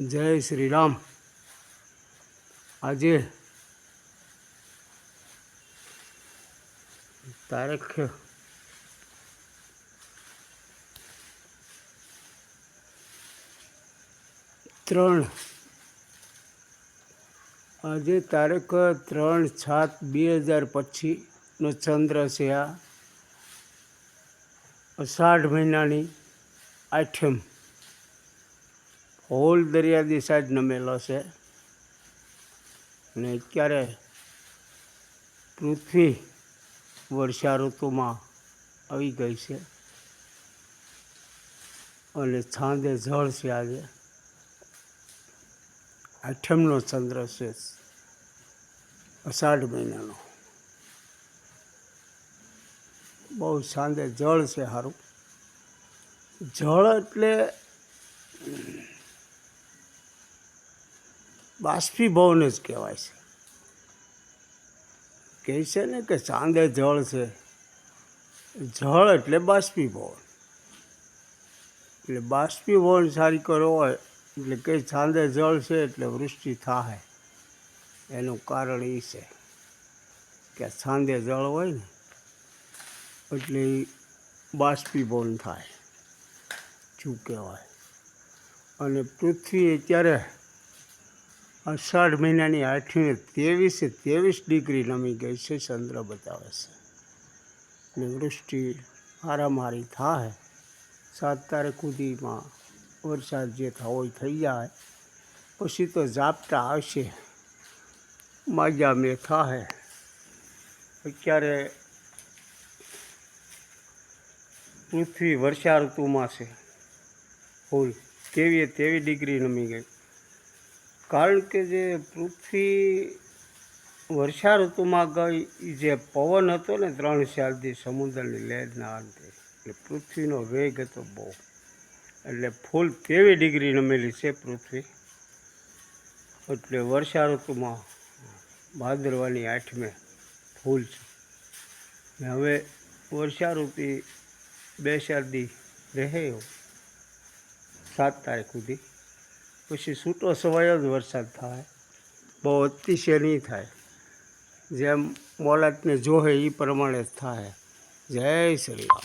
જય શ્રી રામ. આજે તારીખ ત્રણ. આજે તારીખ ત્રણ સાત બે હજાર પચીસનો ચંદ્ર છે આ. અષાઢ મહિનાની આઠમ. હોલ દરિયાદી સાઈડ નમેલો છે. અને અત્યારે પૃથ્વી વર્ષા ઋતુમાં આવી ગઈ છે. અને છાંદે જળ છે આજે. આઠમનો ચંદ્ર છે. અષાઢ મહિનાનો. બહુ સાંજે જળ છે સારું જળ એટલે બાષ્પીભવન જ કહેવાય છે. કહે છે ને કે ચાંદે જળ છે. જળ એટલે બાષ્પીભવન એટલે બાષ્પીભવન સારી કરો હોય, એટલે કે ચાંદે જળ છે એટલે વૃષ્ટિ થાય. એનું કારણ એ છે કે છાંદે જળ હોય ને, એટલે બાષ્પીભવન થાય. શું કહેવાય? અને પૃથ્વી અત્યારે અષાઢ મહિનાની આઠમીએ ત્રેવીસે ત્રેવીસ ડિગ્રી નમી ગઈ છે, ચંદ્ર બતાવે છે. ને વૃષ્ટિ હારામારી થાય સાત તારીખ સુધીમાં વરસાદ જે થવો હોય થઈ જાય. પછી તો ઝાપટા આવશે. માજા મેં થાય અત્યારે પૃથ્વી વર્ષા ઋતુમાં છે. ફૂલ તેવીએ તેવી ડિગ્રી નમી ગઈ. કારણ કે જે પૃથ્વી વર્ષા ઋતુમાં ગઈ જે પવન હતો ને ત્રણ સાલથી સમુદ્રની લહેરના અંતે, એટલે પૃથ્વીનો વેગ હતો બહુ. એટલે ફૂલ તેવી ડિગ્રી નમેલી છે પૃથ્વી. એટલે વર્ષા ઋતુમાં ભાદરવાની આઠમે ફૂલ છે. ને હવે વર્ષા ઋતુ બે ચાર રહે સાત તારીખ સુધી. પછી છૂટો સવાયો જ વરસાદ થાય. બહુ અતિશય નહીં થાય. જેમ મોલાતને જોહે એ પ્રમાણે જ થાય. જય શ્રી રામ.